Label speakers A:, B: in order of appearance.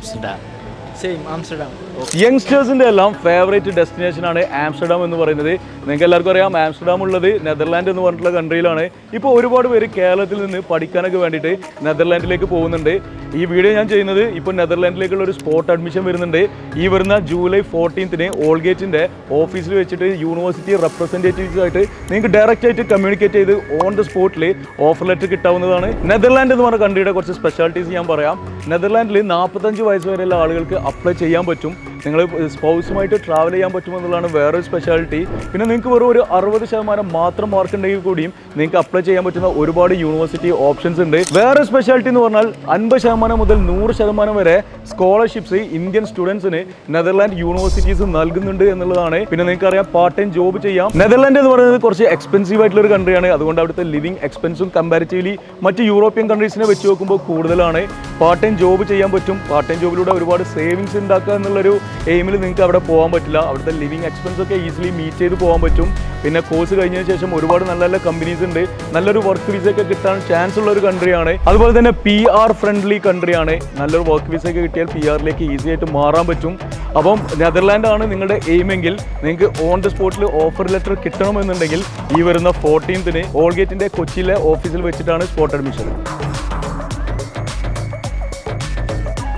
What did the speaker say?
A: Amsterdam.
B: യങ്സ്റ്റേഴ്സിന്റെ എല്ലാം favourite destination ആണ് Amsterdam എന്ന് പറയുന്നത്. നിങ്ങൾക്ക് എല്ലാവർക്കും അറിയാം ആംസ്റ്റർഡാം ഉള്ളത് നെതർലാൻഡ് എന്ന് പറഞ്ഞിട്ടുള്ള കൺട്രിയിലാണ് ഇപ്പോൾ ഒരുപാട് പേര് കേരളത്തിൽ നിന്ന് പഠിക്കാനൊക്കെ വേണ്ടിയിട്ട് നെതർലാൻഡിലേക്ക് പോകുന്നുണ്ട്. ഈ വീഡിയോ ഞാൻ ചെയ്യുന്നത് ഇപ്പോൾ നെതർലാൻഡിലേക്കുള്ള ഒരു സ്പോട്ട് അഡ്മിഷൻ വരുന്നുണ്ട്. ഈ വരുന്ന ജൂലൈ ഫോർട്ടീൻത്തിന് ഓൾഗേറ്റിന്റെ ഓഫീസിൽ വെച്ചിട്ട് യൂണിവേഴ്സിറ്റി റെപ്രസെന്റേറ്റീവ്സ് ആയിട്ട് നിങ്ങൾക്ക് ഡയറക്റ്റ് ആയിട്ട് കമ്മ്യൂണിക്കേറ്റ് ചെയ്ത് ഓൺ ദ സ്പോട്ടിൽ ഓഫർ ലെറ്റർ കിട്ടാവുന്നതാണ്. നെതർലാൻഡ് എന്ന് പറഞ്ഞ കൺട്രിയുടെ കുറച്ച് സ്പെഷ്യാലിറ്റീസ് ഞാൻ പറയാം. നെതർലാൻഡിൽ നാൽപ്പത്തഞ്ച് വയസ്സ് വരെയുള്ള ആളുകൾക്ക് അപ്ലൈ ചെയ്യാൻ പറ്റും. നിങ്ങൾ സ്പൗസുമായിട്ട് ട്രാവൽ ചെയ്യാൻ പറ്റുമെന്നുള്ളതാണ് വേറൊരു സ്പെഷ്യാലിറ്റി പിന്നെ നിങ്ങൾക്ക് വെറും ഒരു അറുപത് ശതമാനം മാത്രം മാർക്ക് ഉണ്ടെങ്കിൽ കൂടിയും നിങ്ങൾക്ക് അപ്ലൈ ചെയ്യാൻ പറ്റുന്ന ഒരുപാട് യൂണിവേഴ്സിറ്റി ഓപ്ഷൻസ് ഉണ്ട്. വേറെ സ്പെഷ്യാലിറ്റി എന്ന് പറഞ്ഞാൽ അൻപത് ശതമാനം മുതൽ നൂറ് ശതമാനം വരെ സ്കോളർഷിപ്സ് ഇന്ത്യൻ സ്റ്റുഡൻസിന് നെതർലാൻഡ് യൂണിവേഴ്സിറ്റീസ് നൽകുന്നുണ്ട് എന്നുള്ളതാണ്. പിന്നെ നിങ്ങൾക്ക് അറിയാം പാർട്ട് ടൈം ജോബ് ചെയ്യാം. നെതർലാൻഡ് എന്ന് പറയുന്നത് കുറച്ച് എക്സ്പെൻസീവ് ആയിട്ടുള്ള ഒരു കൺട്രിയാണ് അതുകൊണ്ട് അവിടുത്തെ ലിവിംഗ് എക്സ്പെൻസും കമ്പാരിറ്റീവ്ലി മറ്റ് യൂറോപ്യൻ കൺട്രീസിനെ വെച്ച് നോക്കുമ്പോൾ കൂടുതലാണ്. പാർട്ട് ടൈം ജോബ് ചെയ്യാൻ പറ്റും. പാർട്ട് ടൈം ജോബിലൂടെ ഒരുപാട് സേവിങ്സ് ഉണ്ടാക്കുക എന്നുള്ളൊരു എയിമിൽ നിങ്ങൾക്ക് അവിടെ പോകാൻ പറ്റില്ല. അവിടുത്തെ ലിവിങ് എക്സ്പെൻസ് ഒക്കെ ഈസിലി മീറ്റ് ചെയ്ത് പോകാൻ പറ്റും. പിന്നെ കോഴ്സ് കഴിഞ്ഞതിന് ശേഷം ഒരുപാട് നല്ല നല്ല കമ്പനീസ് ഉണ്ട്. നല്ലൊരു വർക്ക് വിസ ഒക്കെ കിട്ടാൻ ചാൻസ് ഉള്ള ഒരു കൺട്രിയാണ് അതുപോലെ തന്നെ പി ആർ ഫ്രണ്ട്ലി കൺട്രിയാണ് നല്ലൊരു വർക്ക് വിസ ഒക്കെ കിട്ടിയാൽ പി ആറിലേക്ക് ഈസി ആയിട്ട് മാറാൻ പറ്റും. അപ്പം നെതർലാൻഡ് ആണ് നിങ്ങളുടെ എയിമെങ്കിൽ നിങ്ങൾക്ക് ഓൺ ദ സ്പോട്ടിൽ ഓഫർ ലെറ്റർ കിട്ടണമെന്നുണ്ടെങ്കിൽ ഈ വരുന്ന ഫോർട്ടീൻത്തിന് ഓൾഗേറ്റിന്റെ കൊച്ചിയിലെ ഓഫീസിൽ വെച്ചിട്ടാണ് സ്പോട്ട് അഡ്മിഷൻ